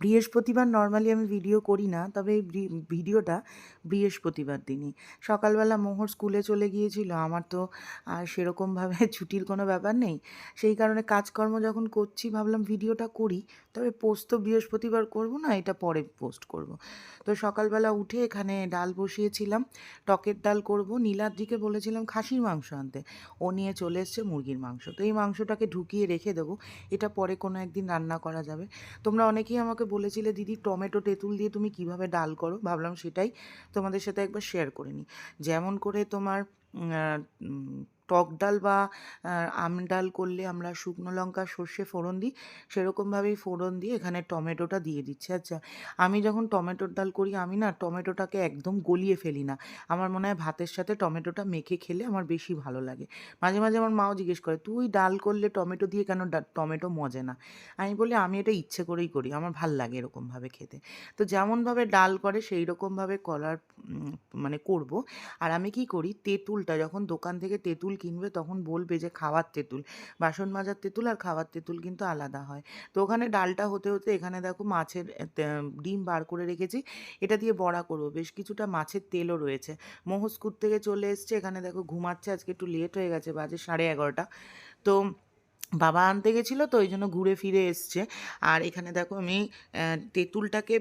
বৃহস্পতিবার নর্মালি আমি ভিডিও করি না, তবে এই ভিডিওটা বৃহস্পতিবার দিনই। সকালবেলা মোহর স্কুলে চলে গিয়েছিল, আমার তো আর সেরকমভাবে ছুটির কোনো ব্যাপার নেই। সেই কারণে কাজকর্ম যখন করছি, ভাবলাম ভিডিওটা করি। তবে পোস্ট তো বৃহস্পতিবার করব না, এটা পরে পোস্ট করব। তো সকালবেলা উঠে এখানে ডাল বসিয়েছিলাম, টকের ডাল করব। নীলাদ্রিকে বলেছিলাম খাসির মাংস আনতে, ও নিয়ে চলে এসছে মুরগির মাংস। তো এই মাংসটাকে ঢুকিয়ে রেখে দেবো, এটা পরে কোনো একদিন রান্না করা যাবে। তোমরা অনেকেই আমাকে বলেছিলে, দিদি, টমেটো তেঁতুল দিয়ে তুমি কীভাবে ডাল করো? ভাবলাম সেটাই তোমাদের সাথে একবার শেয়ার করে নিই। যেমন করে তোমার টক ডাল বা আম ডাল করলে আমরা শুকনো লঙ্কা সর্ষে ফোড়ন দিই। সেরকমভাবেই ফোড়ন দিয়ে এখানে টমেটোটা দিয়ে দিচ্ছি। আচ্ছা আমি যখন টমেটোর ডাল করি আমি না টমেটোটাকে একদম গলিয়ে ফেলি না। আমার মনে হয় ভাতের সাথে টমেটোটা মেখে খেলে আমার বেশি ভালো লাগে। মাঝে মাঝে আমার মাও জিজ্ঞেস করে তুই ডাল করলে টমেটো দিয়ে কেন টমেটো মজে না? আমি বলি আমি এটা ইচ্ছে করেই করি। আমার ভালো লাগে এরকমভাবে খেতে। তো যেমনভাবে ডাল করে সেই রকমভাবে উম, মানে করব। আর আমি কি করি তেঁতুলটা যখন দোকান থেকে তেঁতুল কিনবে তখন বলবে যে খাওয়ার তেঁতুল। বাসন মাজার তেঁতুল আর খাওয়ার তেঁতুল কিন্তু আলাদা হয়। তো ওখানে ডালটা হতে হতে এখানে দেখো মাছের ডিম বার করে রেখেছি। এটা দিয়ে বড়া করব। বেশ কিছুটা মাছের তেলও রয়েছে। মহস্কুর থেকে চলে এসছে। এখানে দেখো ঘুমাচ্ছে। আজকে একটু লেট হয়ে গেছে। বাজে সাড়ে এগারোটা। তো বাবা আনতে গেছিল, তো ওই জন্য ঘুরে ফিরে এসছে। আর এখানে দেখো আমি তেঁতুলটাকে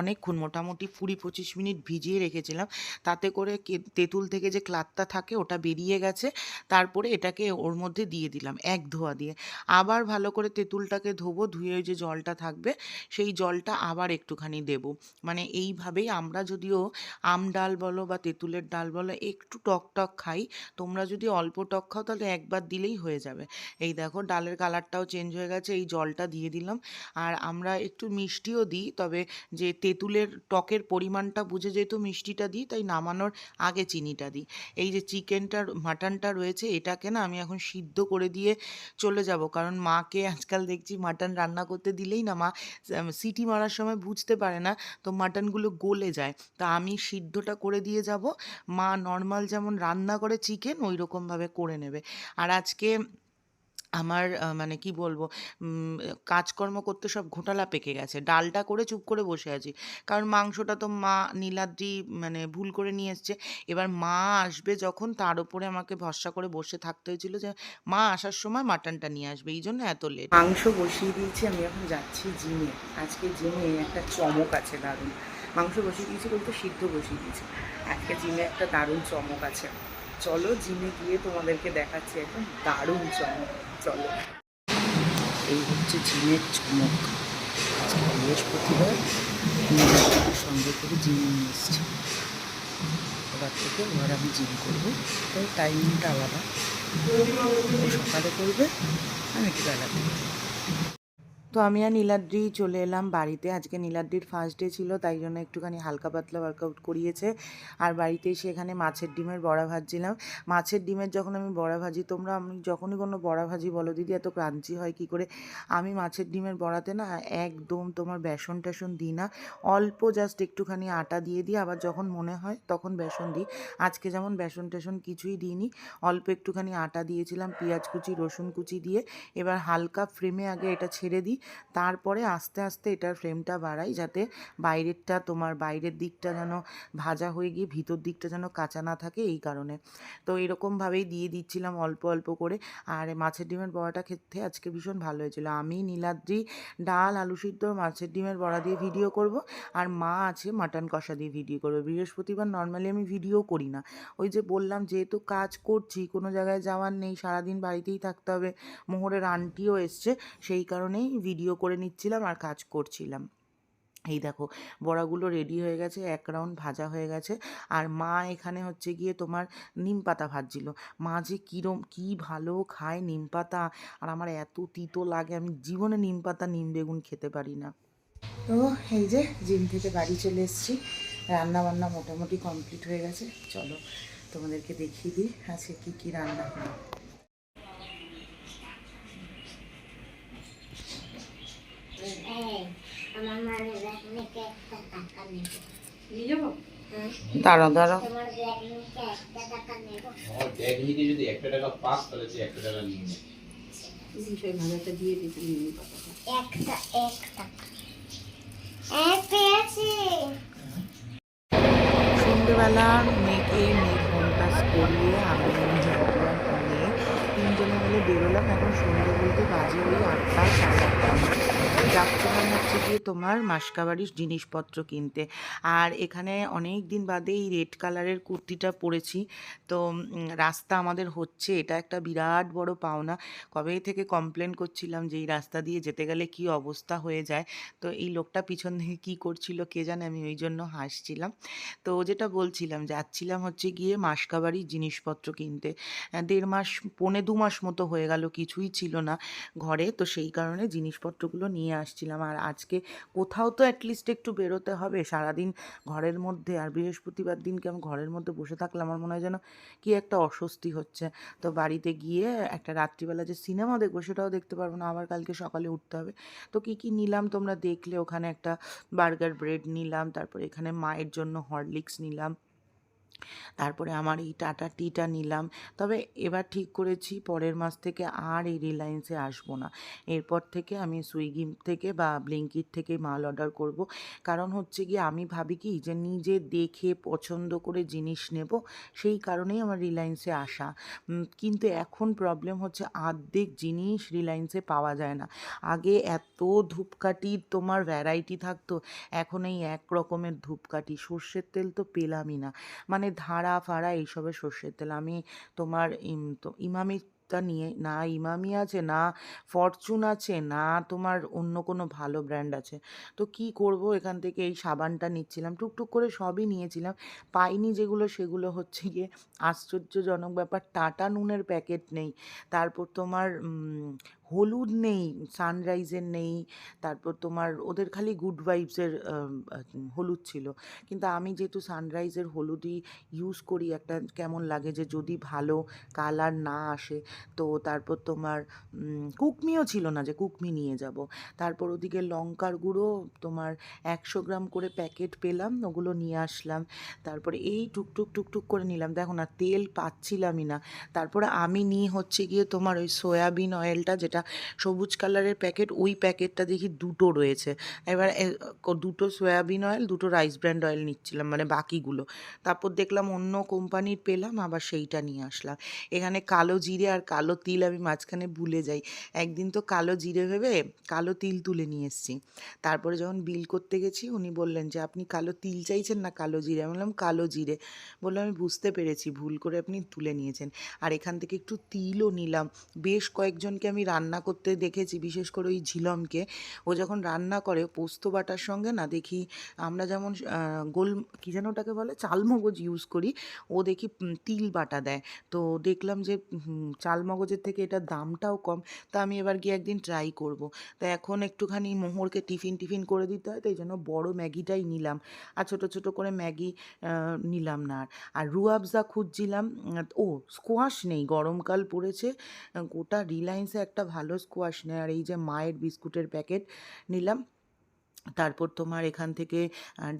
অনেকক্ষণ মোটামুটি কুড়ি পঁচিশ মিনিট ভিজিয়ে রেখেছিলাম। তাতে করে তেঁতুল থেকে যে ক্লাতটা থাকে ওটা বেরিয়ে গেছে। তারপরে এটাকে ওর মধ্যে দিয়ে দিলাম, এক ধোয়া দিয়ে। আবার ভালো করে তেঁতুলটাকে ধোবো, ধুয়ে যে জলটা থাকবে, সেই জলটা আবার একটুখানি দেব। মানে এইভাবেই আমরা যদিও আম ডাল বলো বা তেঁতুলের ডাল বলো, একটু টক টক খাই, তোমরা যদি অল্প টক খাও তাহলে একবার দিলেই হয়ে যাবে। এই দেখো ডালের কালারটাও চেঞ্জ হয়ে গেছে, এই জলটা দিয়ে দিলাম। আর আমরা একটু মিষ্টিও দিই, তবে যে তেঁতুলের টকের পরিমাণটা বুঝে যেহেতু মিষ্টিটা দিই, তাই নামানোর আগে চিনিটা দিই। এই যে চিকেনটা মাটনটা রয়েছে, এটাকে না আমি এখন সিদ্ধ করে দিয়ে চলে যাব, কারণ মাকে আজকাল দেখছি মাটন রান্না করতে দিলেই না, মা সিটি মারার সময় বুঝতে পারে না, তো মাটনগুলো গলে যায়। তা আমি সিদ্ধটা করে দিয়ে যাব, মা নর্মাল যেমন রান্না করে চিকেন ওই রকমভাবে করে নেবে। আর আজকে আমার মানে কি বলব কাজকর্ম করতে সব ঘোটালা পেকে গেছে। ডালটা করে চুপ করে বসে আছি। কারণ মাংসটা তো মা নীলাদ্রি মানে ভুল করে নিয়ে এসছে। এবার মা আসবে যখন তার উপরে আমাকে ভরসা করে বসে থাকতে হয়েছিল যে, মা, আসার সময় মাটনটা নিয়ে আসবে। এই জন্য এত লেট মাংস বসিয়ে দিয়েছি, আমি এখন যাচ্ছি জিমে। আজকে জিমে একটা চমক আছে দারুণ। মাংস বসিয়ে দিয়েছি বলতে সিদ্ধ বসিয়ে দিয়েছি। আজকে জিমে একটা দারুণ চমক আছে। চলো জিমে গিয়ে তোমাদেরকে দেখাচ্ছি একদম দারুণ চমক। চলো। এই হচ্ছে জিমের চমক। আজকে বৃহস্পতিবার সঙ্গে করে জিম নিয়ে এসছি। এবার থেকে এবার আমি জিম করব, তাই টাইমিংটা আলাদা। সকালে করবে, আমি একটু বেলা করব। তো আমি আর নীলাদ্রি চলে এলাম বাড়িতে। আজকে নীলাদ্রির ফার্স্ট ডে ছিল, তাই জন্য একটুখানি হালকা পাতলা ওয়ার্কআউট করিয়েছে। আর বাড়িতে এসে এখানে মাছের ডিমের বড়া ভাজছিলাম। মাছের ডিমের যখন আমি বড়া ভাজি, তোমরা আমি যখনই কোনো বড়া ভাজি বলো, দিদি এত ক্রাঞ্চি হয় কি করে? আমি মাছের ডিমের বড়াতে না একদম তোমার বেসন টেসন দিই না। অল্প জাস্ট একটুখানি আটা দিয়ে দিই, আবার যখন মনে হয় তখন বেসন দিই। আজকে যেমন বেসন টেসন কিছুই দিইনি, অল্প একটুখানি আটা দিয়েছিলাম, পেঁয়াজ কুচি, রসুন কুচি দিয়ে। এবার হালকা ফ্রেমে আগে এটা ছেড়ে দিই। তারপরে আস্তে আস্তে এটার ফ্রেমটা বাড়াই যাতে বাইরেরটা তোমার বাইরের দিকটা যেন ভাজা হয়ে গিয়ে ভিতর দিকটা যেন কাঁচা না থাকে এই কারণে। তো এরকমভাবেই দিয়ে দিচ্ছিলাম অল্প অল্প করে। আর মাছের ডিমের বড়াটা খেতে আজকে ভীষণ ভালো হয়েছিল। আমি, নীলাদ্রি, ডাল, আলু সিদ্ধ, মাছের ডিমের বড়া দিয়ে ভিডিও করব। আর মা আছে, মাটন কষা দিয়ে ভিডিও করবে। বৃহস্পতিবার নর্মালি আমি ভিডিও করি না। ওই যে বললাম, যেহেতু কাজ করছি, কোনো জায়গায় যাওয়ার নেই, সারাদিন বাড়িতেই থাকতে হবে। মোহরের আন্টিও এসছে, সেই কারণেই ভিডিও করে নিচ্ছিলাম আর কাজ করছিলাম। এই দেখো, বড়াগুলো রেডি হয়ে গেছে, এক রাউন্ড ভাজা হয়ে গেছে। আর মা এখানে হচ্ছে গিয়ে তোমার নিম পাতা ভাজছিল। মা যে কীরম, কী ভালো খায় নিম পাতা। আর আমার এত তিতো লাগে, আমি জীবনে নিম পাতা, নিম বেগুন খেতে পারি না। তো এই যে জিম থেকে বাড়ি চলে এসেছি। রান্না বান্না মোটামুটি কমপ্লিট হয়ে গেছে। চলো তোমাদেরকে দেখিয়ে দিই আজকে কী কী রান্না হলো আমার মায়ের ব্যাগ নিতে একটা টাকা নেব নিয়ে যাব হ্যাঁ দাঁড়াও দাঁড়াও তোমার ব্যাগ নিতে একটা টাকা নেব আমার ব্যাগ নিতে যদি একটা টাকা পাস তাহলে তুই একটা টাকা নিয়ে নে সেই ভাজাটা দিয়ে দিতে নিয়ে পাতাটা একটা এক টাকা এই পেয়েছি। সন্ধ্যেবেলা মেয়েকে মেয়ে ফোনটা করিয়ে আমি নিয়ে তিনজনে মিলে বেরোলাম। এখন সন্ধ্যে বলতে বাজে ওই আটটা সাড়ে আটটা। যাচ্ছিলাম হচ্ছে গিয়ে তোমার মাসকাবাড়ির জিনিসপত্র কিনতে। আর এখানে অনেক দিন বাদে এই রেড কালারের কুর্তিটা পরেছি। তো রাস্তা আমাদের হচ্ছে, এটা একটা বিরাট বড় পাওনা। কবে থেকে কমপ্লেন করছিলাম যে এই রাস্তা দিয়ে যেতে গেলে কি অবস্থা হয়ে যায়। তো এই লোকটা পিছন থেকে কী করছিল কে জানে, আমি ওই জন্য হাসছিলাম। তো যেটা বলছিলাম, যাচ্ছিলাম হচ্ছে গিয়ে মাসকাবাড়ির জিনিসপত্র কিনতে। দেড় মাস, পৌনে দু মাস মতো হয়ে গেল, কিছুই ছিল না ঘরে। তো সেই কারণে জিনিসপত্রগুলো নিয়ে আসছিলাম। আর আজকে কোথাও তো অ্যাটলিস্ট একটু বেরোতে হবে। সারাদিন ঘরের মধ্যে আর বৃহস্পতিবার দিনকে আমি ঘরের মধ্যে বসে থাকলে আমার মনে হয় যেন কি একটা অস্বস্তি হচ্ছে। তো বাড়িতে গিয়ে একটা রাত্রিবেলা যে সিনেমা দেখব সেটাও দেখতে পারব না। আবার কালকে সকালে উঠতে হবে। তো কী কী নিলাম তোমরা দেখলে? ওখানে একটা বার্গার ব্রেড নিলাম, তারপরে এখানে মায়ের জন্য হরলিক্স নিলাম। তারপরে আমার এই টাটা টিটা নিলাম। তবে এবার ঠিক করেছি, পরের মাস থেকে আর এই রিলায়েন্সে আসব না। এরপর থেকে আমি সুইগি থেকে বা ব্লিঙ্কিট থেকে মাল অর্ডার করব। কারণ হচ্ছে গিয়ে আমি ভাবি কি যে নিজে দেখে পছন্দ করে জিনিস নেব, সেই কারণেই আমার রিলায়েন্সে আসা। কিন্তু এখন প্রবলেম হচ্ছে আর্ধেক জিনিস রিলায়েন্সে পাওয়া যায় না। আগে এত ধূপকাঠির তোমার ভ্যারাইটি থাকতো, এখন এই এক রকমের ধূপকাঠি। সর্ষের তেল তো পেলামই না। মানে ধারা ফাড়া এইসবের সর্ষের তেল। আমি তোমার ইম, তো ইমামিটা নিয়ে, না ইমামি আছে, না ফরচুন আছে, না তোমার অন্য কোনো ভালো ব্র্যান্ড আছে। তো কি করব এখান থেকে? এই সাবানটা নিচ্ছিলাম, টুকটুক করে সবই নিয়েছিলাম। পাইনি যেগুলো, সেগুলো হচ্ছে গিয়ে আশ্চর্যজনক ব্যাপার, টাটা নুনের প্যাকেট নেই। তারপর তোমার হলুদ নেই সানরাইজের নেই, তারপর তোমার ওদের খালি গুড ভাইবসের হলুদ ছিল। কিন্তু আমি যেহেতু সানরাইজের হলুদই ইউজ করি, একটা কেমন লাগে যে যদি ভালো কালার না আসে, তো তারপর তোমার কুকমিও ছিল না যে কুকমি নিয়ে যাব। তারপর ওদিকে লঙ্কার গুঁড়ো তোমার একশো গ্রাম করে প্যাকেট পেলাম, ওগুলো নিয়ে আসলাম। তারপরে এই টুকটুক টুকটুক করে নিলাম। দেখো না, তেল পাচ্ছিলামই না। তারপরে আমি নিয়ে হচ্ছে গিয়ে তোমার ওই সয়াবিন অয়েলটা যেটা সবুজ কালারের প্যাকেট, ওই প্যাকেটটা দেখি দুটো রয়েছে। এবার দুটো সয়াবিন অয়েল দুটো রাইস ব্র্যান্ড অয়েল নিচ্ছিলাম মানে বাকিগুলো। তারপর দেখলাম অন্য কোম্পানির পেলাম, আবার সেইটা নিয়ে আসলাম। এখানে কালো জিরে আর কালো তিল আমি মাঝখানে ভুলে যাই। একদিন তো কালো জিরে ভেবে কালো তিল তুলে নিয়ে এসেছি। তারপরে যখন বিল করতে গেছি, উনি বললেন যে, আপনি কালো তিল চাইছেন না কালো জিরে? আমি বললাম, কালো জিরে। বললাম, আমি বুঝতে পেরেছি, ভুল করে আপনি তুলে নিয়েছেন। আর এখান থেকে একটু তিলও নিলাম। বেশ কয়েকজনকে আমি রান্না করতে দেখেছি, বিশেষ করে ওই ঝিলমকে। ও যখন রান্না করে, পোস্ত বাটার সঙ্গে না দেখি আমরা যেমন গোল, কী যেন ওটাকে বলে? চালমগজ ইউজ করি, ও দেখি তিল বাটা দেয়। তো দেখলাম যে চালমগজের থেকে এটার দামটাও কম, তা আমি এবার গিয়ে একদিন ট্রাই করব। তা এখন একটুখানি মোহরকে টিফিন টিফিন করে দিতে হয় তো এই জন্য বড়ো ম্যাগিটাই নিলাম। আর ছোটো ছোটো করে ম্যাগি নিলাম না আর। আর রুয়াবজা খুঁজছিলাম, ও স্কোয়াশ নেই, গরমকাল পড়েছে, গোটা রিলায়েন্সে একটা ভালো স্কোয়াশ নেয় আর এই যে মায়ের বিস্কুটের প্যাকেট নিলাম। তারপর তোমার এখান থেকে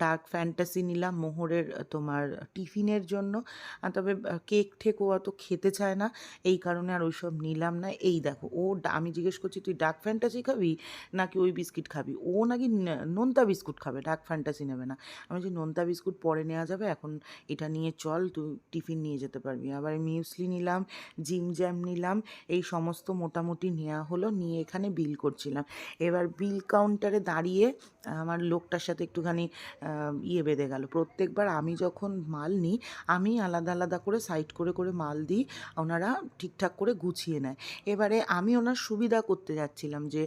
ডার্ক ফ্যান্টাসি নিলাম মোহরের তোমার টিফিনের জন্য। তবে কেক ঠেক ও অত খেতে চায় না, এই কারণে আর ওইসব নিলাম না। এই দেখো, ও আমি জিজ্ঞেস করছি, তুই ডার্ক ফ্যান্টাসি খাবি নাকি ওই বিস্কিট খাবি? ও নাকি নোনতা বিস্কুট খাবে ডার্ক ফ্যান্টাসি নেবে না। আমি যে নোনতা বিস্কুট পরে নেওয়া যাবে, এখন এটা নিয়ে চল, তুই টিফিন নিয়ে যেতে পারবি। আবার মিউসলি নিলাম, জিম জ্যাম নিলাম, এই সমস্ত মোটামুটি নেওয়া হলো, নিয়ে এখানে বিল করছিলাম। এবার বিল কাউন্টারে দাঁড়িয়ে আমার লোকটার সাথে একটুখানি ইয়ে বেঁধে গেল। প্রত্যেকবার আমি যখন মাল নিই, আমি আলাদা আলাদা করে সাইড করে করে মাল দিই, ওনারা ঠিকঠাক করে গুছিয়ে নেয়। এবারে আমি ওনার সুবিধা করতে যাচ্ছিলাম যে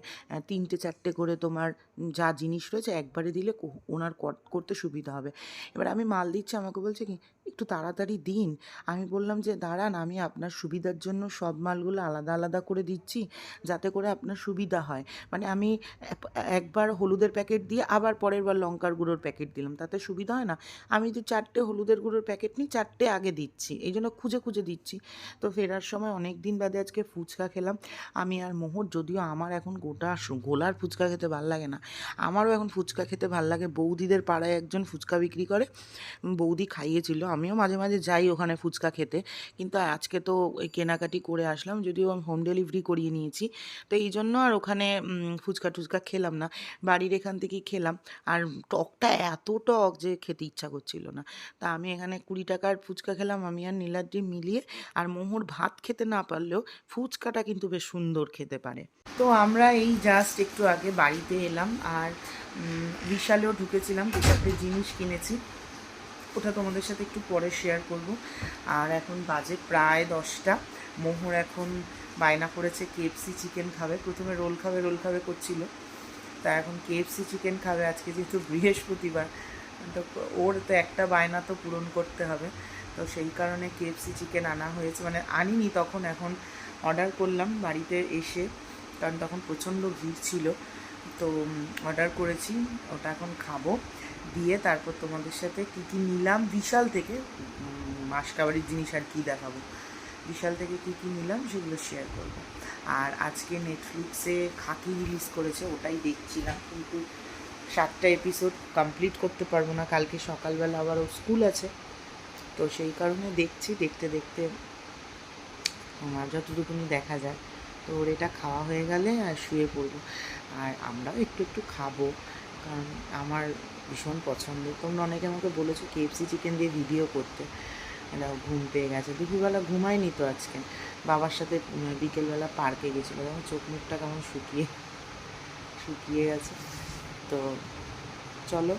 তিনটে চারটে করে তোমার যা জিনিস রয়েছে একবারে দিলে ওনার কর- করতে সুবিধা হবে। এবার আমি মাল দিচ্ছি, আমাকে বলছে কি, একটু তাড়াতাড়ি দিন। আমি বললাম যে, দাঁড়ান, আমি আপনার সুবিধার জন্য সব মালগুলো আলাদা আলাদা করে দিচ্ছি, যাতে করে আপনার সুবিধা হয়। মানে আমি একবার হলুদের প্যাকেট দিয়ে আবার পরের বার লঙ্কার গুঁড়োর প্যাকেট দিলাম, তাতে সুবিধা হয় না। আমি যে চারটে হলুদের গুঁড়োর প্যাকেট নিই, চারটে আগে দিচ্ছি, এই জন্য খুঁজে খুঁজে দিচ্ছি। তো ফেরার সময় অনেক দিন বাদে আজকে ফুচকা খেলাম। আমি আর মোহর, যদিও আমার এখন গোটা গোলার ফুচকা খেতে ভালো লাগে না আমারও এখন ফুচকা খেতে ভালো লাগে। বৌদিদের পাড়ায় একজন ফুচকা বিক্রি করে। বৌদি খাইয়েছিল, আমিও মাঝে মাঝে যাই ওখানে ফুচকা খেতে। কিন্তু আজকে তো কেনাকাটি করে আসলাম, যদিও আমি হোম ডেলিভারি করিয়ে নিয়েছি। তো এই জন্য আর ওখানে ফুচকা টুচকা খেলাম না। বাড়ির এখান থেকেই খেলাম। আর টকটা এত টক যে খেতে ইচ্ছা করছিল না। তা আমি এখানে কুড়ি টাকার ফুচকা খেলাম, আমি আর নীলাদ্রি মিলিয়ে। আর মোহর ভাত খেতে না পারলেও ফুচকাটা কিন্তু বেশ সুন্দর খেতে পারে। তো আমরা এই জাস্ট একটু আগে বাড়িতে এলাম। আর বিশালেও ঢুকেছিলাম, দু চারটে জিনিস কিনেছি। ওটা তোমাদের সাথে একটু পরে শেয়ার করব। আর এখন বাজে প্রায় দশটা। মোহর এখন বায়না করেছে কেএফসি চিকেন খাবে। প্রথমে রোল খাবে রোল খাবে করছিল। তা এখন কেএফসি চিকেন খাবে আজকে যেহেতু বৃহস্পতিবার। তো ওর তো একটা বায়না তো পূরণ করতে হবে। তো সেই কারণে কেএফসি চিকেন আনা হয়েছে। মানে আনিনি, তখন এখন অর্ডার করলাম বাড়িতে এসে। কারণ তখন প্রচণ্ড ভিড় ছিল। তো অর্ডার করেছি। ওটা এখন খাব। দিয়ে তারপর তোমাদের সাথে কী কী নিলাম? বিশাল থেকে মাসকাবাড়ির জিনিস আর কী দেখাবো? বিশাল থেকে কী কী নিলাম সেগুলো শেয়ার করব। আর আজকে নেটফ্লিক্সে খাকি রিলিজ করেছে, ওটাই দেখছিলাম। কিন্তু সাতটা এপিসোড কমপ্লিট করতে পারব না। কালকে সকালবেলা আবার ওর স্কুল আছে। তো সেই কারণে দেখছি, দেখতে দেখতে যতটুকুনি দেখা যায়। তো ওর এটা খাওয়া হয়ে গেলে আর শুয়ে পড়ব। আর আমরাও একটু একটু খাব কারণ আমার ভীষণ পছন্দ। তোমরা অনেকে আমাকে বলেছ কেএফসি চিকেন দিয়ে ভিডিও করতে। এরা ঘুম পেয়ে গেছে। দুপুরবেলা ঘুমায়নি তো আজকে। বাবার সাথে বিকেলবেলা পার্কে গেছিল। তখন চোখ মুখটা কেমন শুকিয়ে শুকিয়ে গেছে। তো চলো।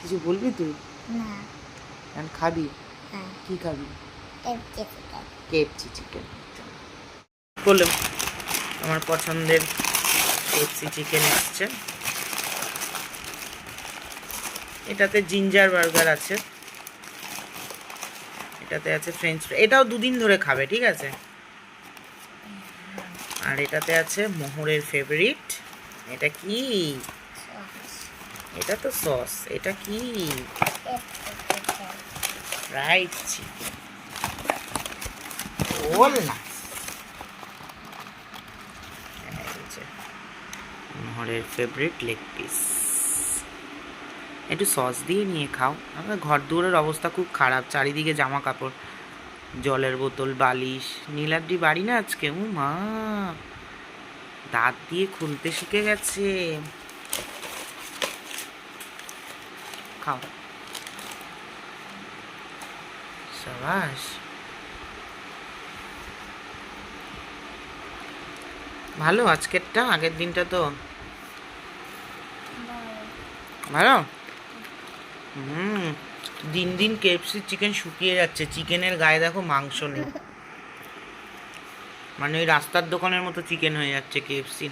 কিছু বলবি তুই? না। খাবি? হ্যাঁ। কি খাবি? কেএফসি চিকেন বলো আমার পছন্দের কেএফসি চিকেন এসছে। এটাতে জিঞ্জার বার্গার আছে। এটাতে আছে ফ্রেঞ্চ ফ্রাই এটাও দুদিন ধরে খাবে, ঠিক আছে? আর এটাতে আছে মোহরের ফেভারিট এটা কি? এটা তো সস এটা কি? রাইট চিকেন ওল না। মোহরের ফেভারিট লেগ পিস একটু সস দিয়ে নিয়ে খাও। আমাদের ঘর দুয়ারের অবস্থা খুব খারাপ। চারিদিকে জামা কাপড় জলের বোতল, বালিশ, নীলাদ্রি বাড়ি না আজকে? ও মা, দাঁত দিয়ে খুলতে শিখে গেছে। খাও। সাবাস। ভালো, আজকেরটা, আগের দিনটা তো ভালো? হুম দিন দিন কেএফসি চিকেন শুকিয়ে যাচ্ছে। চিকেনের গায়ে দেখো মাংস নেই। মানে ওই রাস্তার দোকানের মতো চিকেন হয়ে যাচ্ছে কেএফসি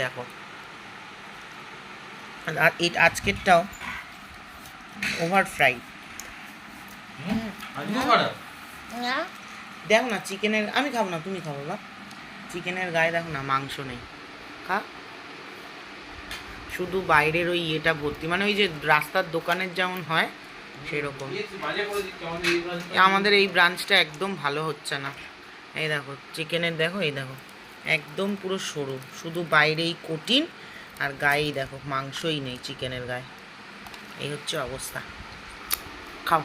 দেখো। আর এই আজকেরটাও ওভার ফ্রাই দেখো না চিকেনের আমি খাব না তুমি খাব বা চিকেনের গায়ে দেখো না মাংস নেই। খা। শুধু বাইরের ওই ইয়েটা ভর্তি মানে ওই যে রাস্তার দোকানের যেমন হয়, সেরকম। আমাদের এই ব্রাঞ্চটা একদম ভালো হচ্ছে না। এই দেখো, চিকেনের দেখো, এই দেখো, একদম পুরো সরু, শুধু বাইরেই কঠিন, আর গায়েই দেখো, মাংসই নেই চিকেনের গায়ে। এই হচ্ছে অবস্থা। খাও।